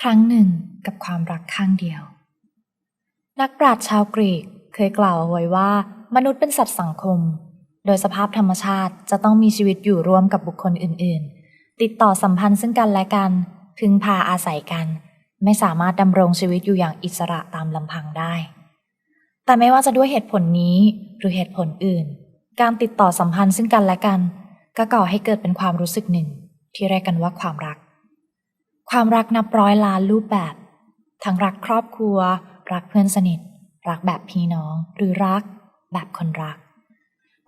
ครั้งหนึ่งกับความรักข้างเดียว นักปราชญ์ชาวกรีกเคยกล่าวเอาไว้ว่า มนุษย์เป็นสัตว์สังคม โดยสภาพธรรมชาติจะต้องมีชีวิตอยู่ร่วมกับบุคคลอื่น ๆ ติดต่อสัมพันธ์ซึ่งกันและกัน พึงพาอาศัยกัน ไม่สามารถดำรงชีวิตอยู่อย่างอิสระตามลำพังได้ แต่ไม่ว่าจะด้วยเหตุผลนี้หรือเหตุผลอื่น การติดต่อสัมพันธ์ซึ่งกันและกัน ก็ก่อให้เกิดเป็นความรู้สึกหนึ่ง ที่เรียกกันว่าความรัก ความรักนับร้อยล้านรูปแบบ ทั้งรักครอบครัว รักเพื่อนสนิท รักแบบพี่น้อง หรือรักแบบคนรัก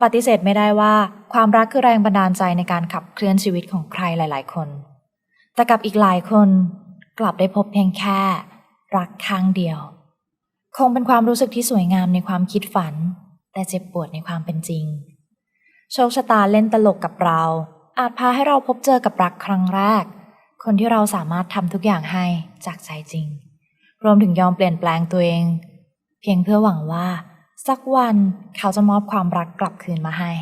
ปฏิเสธไม่ได้ว่า ความรักคือแรงบันดาลใจในการขับเคลื่อนชีวิตของใครหลาย ๆ คน แต่กับอีกหลายคน กลับได้พบเพียงแค่ รักข้งเดียว คงเป็นความรู้สึกที่สวยงามในความคิดฝัน แต่เจ็บปวดในความเป็นจริง โชคชะตาเล่นตลกกับเรา อาจพาให้เราพบเจอกับรักครั้งแรก คนที่เราสามารถทำทุกอย่างให้จากใจจริง รวมถึงยอมเปลี่ยนแปลงตัวเอง เพียงเพื่อหวังว่า สักวันเขาจะมอบความรักกลับคืนมาให้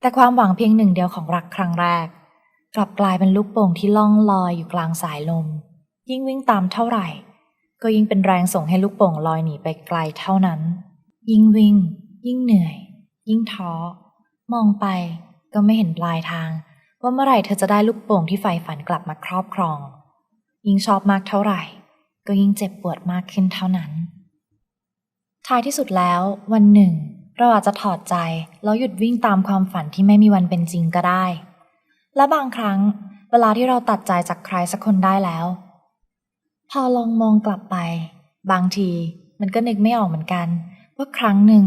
แต่ความหวังเพียงหนึ่งเดียวของรักครั้งแรก กลับกลายเป็นลูกโป่งที่ล่องลอยอยู่กลางสายลม ยิ่งวิ่งตามเท่าไหร่ ก็ยิ่งเป็นแรงส่งให้ลูกโป่งลอยหนีไปไกลเท่านั้น ยิ่งวิ่ง ยิ่งเหนื่อย ยิ่งท้อมองไปก็ไม่เห็นปลายทาง ว่าเมื่อไหร่เธอจะได้ลูกโป่งที่ใฝ่ฝันกลับมาครอบครอง ยิ่งชอบมากเท่าไหร่ ก็ยิ่งเจ็บปวดมากขึ้นเท่านั้น ท้ายที่สุดแล้ว วันหนึ่ง เราอาจจะถอดใจแล้วหยุดวิ่งตามความฝันที่ไม่มีวันเป็นจริงก็ได้ และบางครั้ง เวลาที่เราตัดใจจากใครสักคนได้แล้ว พอลองมองกลับไป บางทีมันก็นึกไม่ออกเหมือนกัน ว่าครั้งหนึ่ง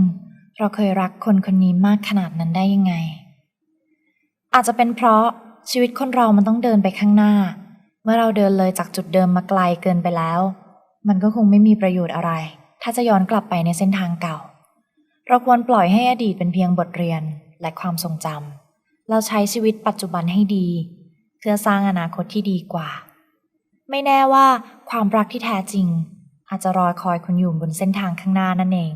เราเคยรักคนคนนี้มากขนาดนั้นได้ยังไง อาจจะเป็นเพราะชีวิตคนเรามันต้องเดินไปข้างหน้า เมื่อเราเดินเลยจากจุดเดิมมาไกลเกินไปแล้ว มันก็คงไม่มีประโยชน์อะไร ถ้าจะย้อนกลับไปในเส้นทางเก่า เราควรปล่อยให้อดีตเป็นเพียงบทเรียนและความทรงจำเราใช้ชีวิตปัจจุบันให้ดี เพื่อสร้างอนาคตที่ดีกว่า ไม่แน่ว่าความรักที่แท้จริง อาจจะรอคอยคุณอยู่บนเส้นทางข้างหน้านั่นเอง